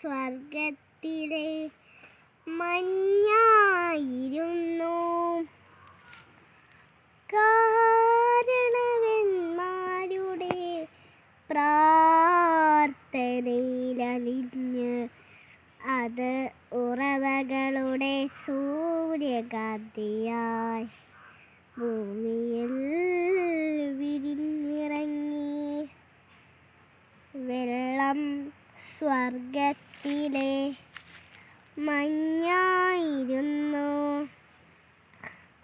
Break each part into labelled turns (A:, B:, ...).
A: സ്വർഗത്തിലെ മഞ്ഞായിരുന്നു. കാരണവന്മാരുടെ പ്രാർത്ഥനയിലലിഞ്ഞ് അത് ഉറവകളുടെ സൂര്യകാന്തിയായി ഭൂമിയിൽ വിരിഞ്ഞിറങ്ങി വെള്ളം സ്വർഗത്തിലെ മഞ്ഞായിരുന്നു.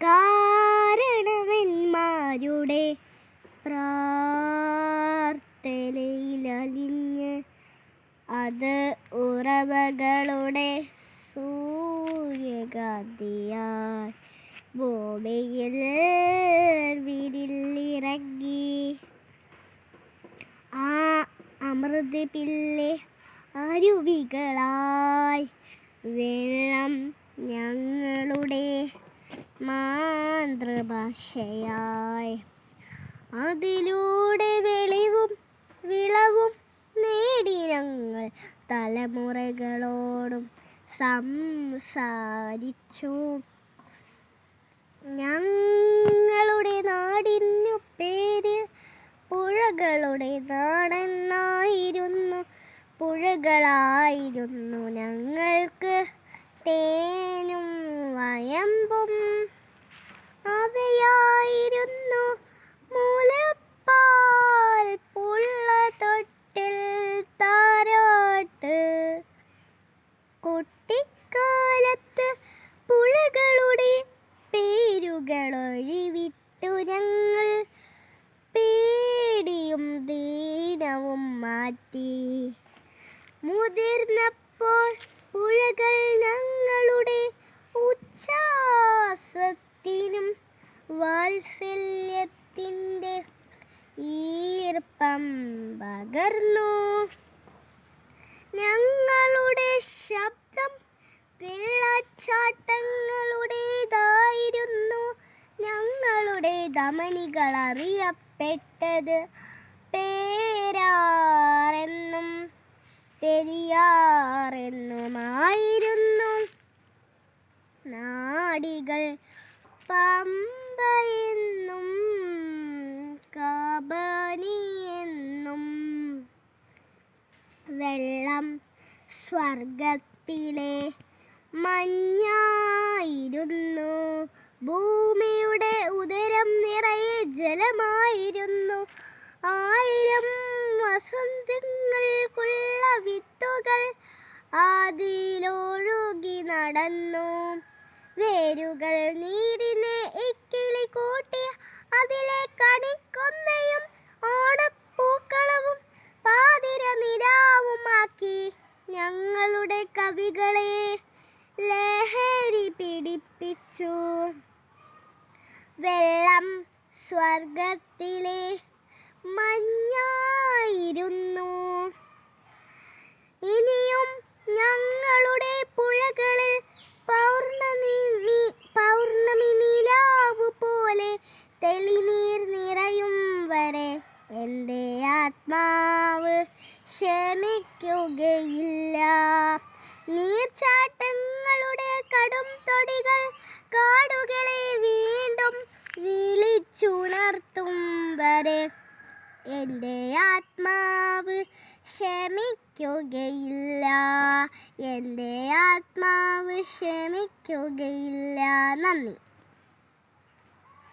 A: കാരണവന്മാരുടെ പ്രാർത്ഥനയിലലിഞ്ഞ് അത് ഉറവകളുടെ സൂര്യകാന്തിയായി ഭൂമിയിൽ വിരിലിറങ്ങി. ആ അമൃത് പിള്ളെ അരുവികളായി വെള്ളം ഞങ്ങളുടെ മാതൃഭാഷയായി. അതിലൂടെ വെളിവും വിളവും നേടി ഞങ്ങൾ തലമുറകളോടും സംസാരിച്ചു. ഞങ്ങളുടെ നാടിനു പേര് പുഴകളുടെ പുഴകളായിരുന്നു ഞങ്ങൾക്ക് തേനും വയമ്പും അവയായിരുന്നു. മുലപ്പാൽ പുള്ള തൊട്ടിൽ താരാട്ട്. കുട്ടിക്കാലത്ത് പുഴകളുടെ പേരുകൾ ഒഴിവിട്ടു ഞങ്ങൾ. പേടിയും ദീനവും മാറ്റി. മുതിർന്നപ്പോൾ പുഴകൾ ഞങ്ങളുടെ ഉച്ഛാസത്തിനും വാത്സല്യത്തിന്റെ ഈർപ്പം പകർന്നു. ഞങ്ങളുടെ ശബ്ദം വെള്ളച്ചാട്ടങ്ങളുടേതായിരുന്നു. ഞങ്ങളുടെ ധമനികൾ അറിയപ്പെട്ടത് പേരാറെന്നും നാടികൾ പമ്പയെന്നും കാബനിയെന്നും വെള്ളം സ്വർഗത്തിലെ മഞ്ഞായിരുന്നു. ഭൂമിയുടെ ഉദരം നിറയെ ജലമായിരുന്നു. ആയിരം വസന്തങ്ങൾക്കുള്ള വിത്തുകൾ അതിലൊഴുകി നടന്നു. വേരുകൾ നീരിനെ ഇക്കിളി കൂട്ടി അതിലെ കണിക്കൊന്നയും ഓണപ്പൂക്കളവും പാതിര നിരാവുമാക്കി ഞങ്ങളുടെ കവികളെ ലഹരി പിടിപ്പിച്ചു. വെള്ളം സ്വർഗത്തിലെ മഞ്ഞായിരുന്നു. ആത്മാവ് ക്ഷമിക്കുകയില്ല. നീർച്ചാട്ടങ്ങളുടെ കടും തൊടികൾ കാടുകളെ വീണ്ടും വിളിച്ചുണർത്തും വരെ. എന്റെ ആത്മാവ് ക്ഷമിക്കുകയില്ല. എന്റെ ആത്മാവ് ക്ഷമിക്കുകയില്ല. നന്ദി.